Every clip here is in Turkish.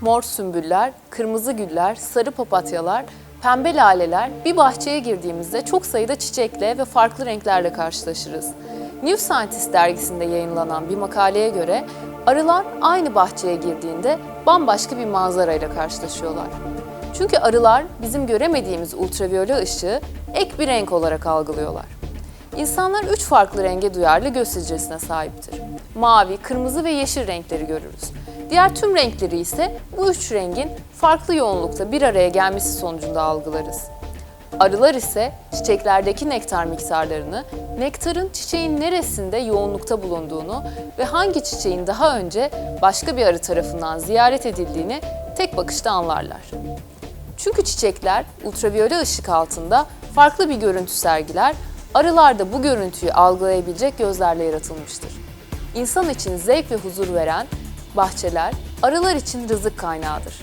Mor sümbüller, kırmızı güller, sarı papatyalar, pembe laleler bir bahçeye girdiğimizde çok sayıda çiçekle ve farklı renklerle karşılaşırız. New Scientist dergisinde yayınlanan bir makaleye göre arılar aynı bahçeye girdiğinde bambaşka bir manzarayla karşılaşıyorlar. Çünkü arılar bizim göremediğimiz ultraviyole ışığı ek bir renk olarak algılıyorlar. İnsanlar üç farklı renge duyarlı göz hücresine sahiptir. Mavi, kırmızı ve yeşil renkleri görürüz. Diğer tüm renkleri ise bu üç rengin farklı yoğunlukta bir araya gelmesi sonucunda algılarız. Arılar ise çiçeklerdeki nektar miktarlarını, nektarın çiçeğin neresinde yoğunlukta bulunduğunu ve hangi çiçeğin daha önce başka bir arı tarafından ziyaret edildiğini tek bakışta anlarlar. Çünkü çiçekler ultraviyole ışık altında farklı bir görüntü sergiler, arılar da bu görüntüyü algılayabilecek gözlerle yaratılmıştır. İnsan için zevk ve huzur veren bahçeler, arılar için rızık kaynağıdır.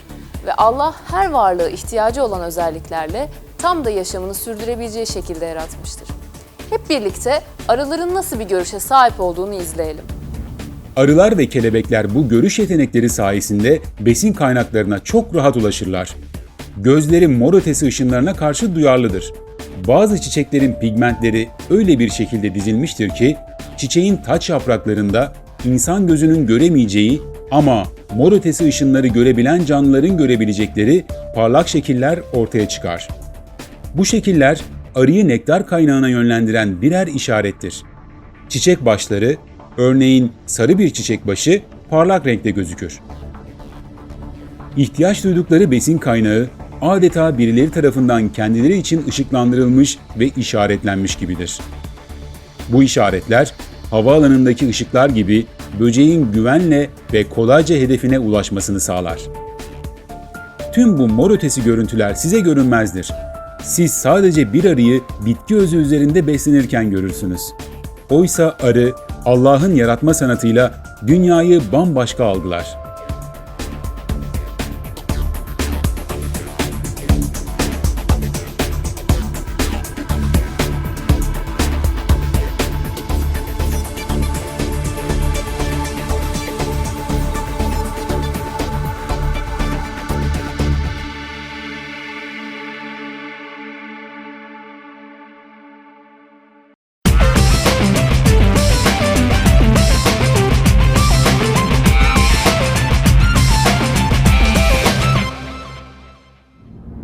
Ve Allah her varlığı ihtiyacı olan özelliklerle tam da yaşamını sürdürebileceği şekilde yaratmıştır. Hep birlikte arıların nasıl bir görüşe sahip olduğunu izleyelim. Arılar ve kelebekler bu görüş yetenekleri sayesinde besin kaynaklarına çok rahat ulaşırlar. Gözleri mor ötesi ışınlarına karşı duyarlıdır. Bazı çiçeklerin pigmentleri öyle bir şekilde dizilmiştir ki çiçeğin taç yapraklarında insan gözünün göremeyeceği ama mor ötesi ışınları görebilen canlıların görebilecekleri parlak şekiller ortaya çıkar. Bu şekiller arıyı nektar kaynağına yönlendiren birer işarettir. Çiçek başları, örneğin sarı bir çiçek başı parlak renkte gözükür. İhtiyaç duydukları besin kaynağı adeta birileri tarafından kendileri için ışıklandırılmış ve işaretlenmiş gibidir. Bu işaretler havaalanındaki ışıklar gibi böceğin güvenle ve kolayca hedefine ulaşmasını sağlar. Tüm bu mor ötesi görüntüler size görünmezdir. Siz sadece bir arıyı bitki özü üzerinde beslenirken görürsünüz. Oysa arı Allah'ın yaratma sanatıyla dünyayı bambaşka algılar.